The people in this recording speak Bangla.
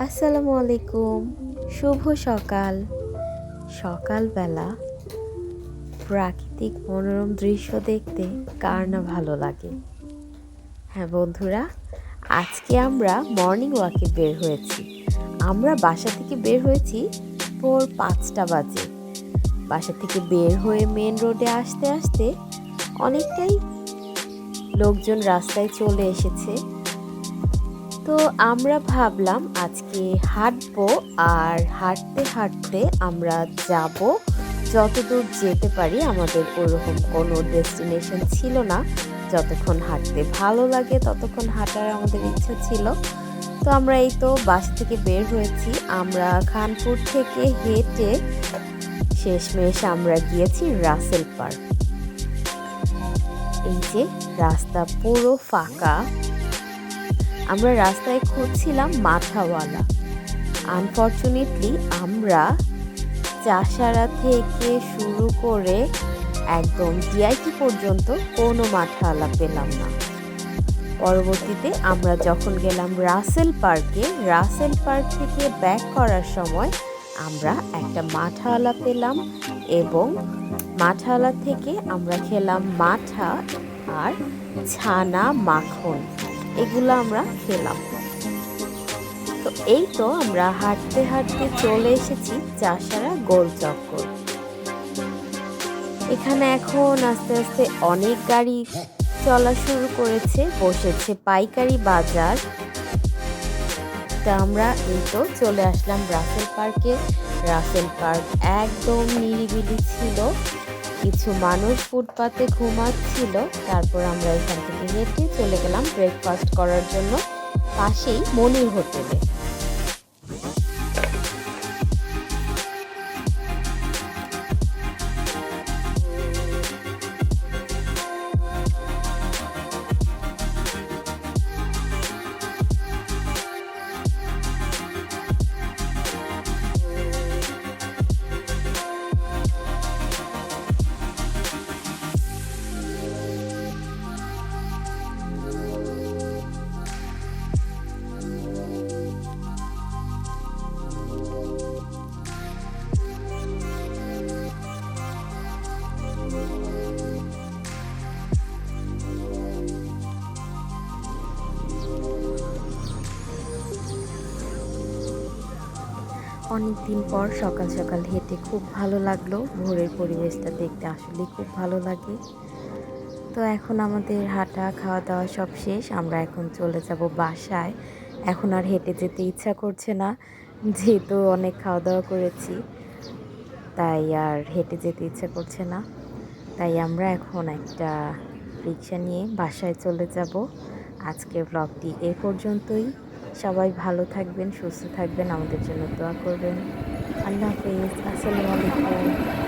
আলাইকুম, শুভ সকাল। সকালবেলা প্রাকৃতিক মনোরম দৃশ্য দেখতে কার না ভালো লাগে? হ্যাঁ বন্ধুরা, আজকে আমরা মর্নিং ওয়াকে বের হয়েছি। আমরা বাসা থেকে বের হয়েছি ভোর পাঁচটা বাজে। বাসা থেকে বের হয়ে মেন রোডে আসতে আসতে অনেকটাই লোকজন রাস্তায় চলে এসেছে। তো আমরা ভাবলাম আজকে হাঁটবো আর হাঁটতে হাঁটতে আমরা যাব। যতদূর যেতে পারি, আমাদের ওরকম কোনো ডেস্টিনেশন ছিল না। যতক্ষণ হাঁটতে ভালো লাগে, ততক্ষণ হাঁটার আমাদের ইচ্ছা ছিল। তো আমরা এই তো বাস থেকে বের হয়েছি। আমরা খানপুর থেকে হেঁটে শেষমেশ আমরা গিয়েছি রাসেল পার্ক। এই যে রাস্তা পুরো ফাঁকা। আমরা রাস্তায় খুঁজছিলাম মাথাওয়ালা। আনফর্চুনেটলি আমরা চাষারা থেকে শুরু করে একদম ডিআইটি পর্যন্ত কোনো মাথাওয়ালা পেলাম না। পরবর্তীতে আমরা যখন গেলাম রাসেল পার্কে, রাসেল পার্ক থেকে ব্যাক করার সময় আমরা একটা মাঠাওয়ালা পেলাম এবং মাঠাওয়ালা থেকে আমরা খেলাম মাঠা আর ছানা মাখন। এগুলো আমরা খেলাম। তো এই তো আমরা হাঁটতে হাঁটতে চলে এসেছি চাষারা গোল চক্কর। এখানে এখন আস্তে আস্তে অনেক গাড়ি চলা শুরু করেছে, বসেছে পাইকারি বাজার। তা আমরা এই তো চলে আসলাম রাসেল পার্কে। রাসেল পার্ক একদম নিরিবিলি ছিল। কিছু মানুষ ফুটপাতে ঘুমাচ্ছিল। তারপর আমরা এখান থেকে হেঁটে চলে গেলাম ব্রেকফাস্ট করার জন্য। পাশেই মনির হোটেলে। অনেক দিন পর সকাল সকাল হেঁটে খুব ভালো লাগল। ভোরের পরিবেশটা দেখতে আসলে খুব ভালো লাগে। তো এখন আমাদের হাঁটা খাওয়া দাওয়া সব শেষ। আমরা এখন চলে যাব বাসায়। এখন আর হেঁটে যেতে ইচ্ছা করছে না। যেহেতু অনেক খাওয়া দাওয়া করেছি, তাই আর হেঁটে যেতে ইচ্ছা করছে না। তাই আমরা এখন একটা রিক্সা নিয়ে বাসায় চলে যাব। আজকের ব্লগটি এ পর্যন্তই। সবাই ভালো থাকবেন, সুস্থ থাকবেন, আমাদের জন্য দোয়া করবেন। আল্লাহ হাফিজ, আসসালামু আলাইকুম।